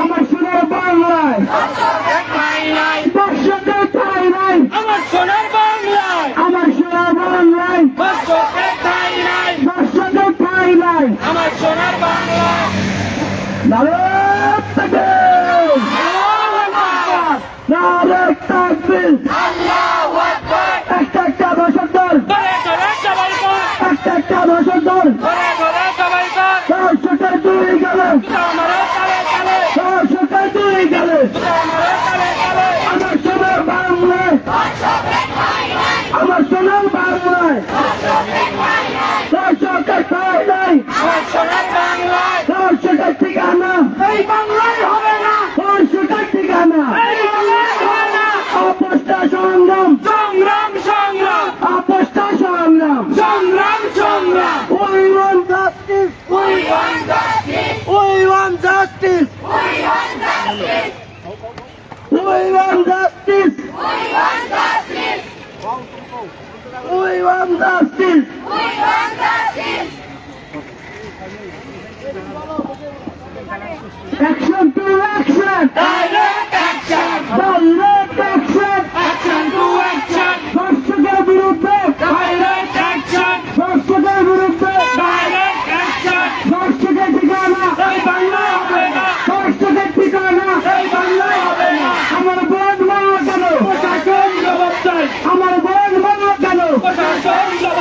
আমার সোনার বাংলায় দর্শকের ঠাই নাই আমার সোনার বাংলায় আমার সোনার বাংলায় দর্শকের ঠাই নাই দর্শকের ঠাই নাই আমার We want justice. We want justice. We want justice. We want justice. Action to action. Direct.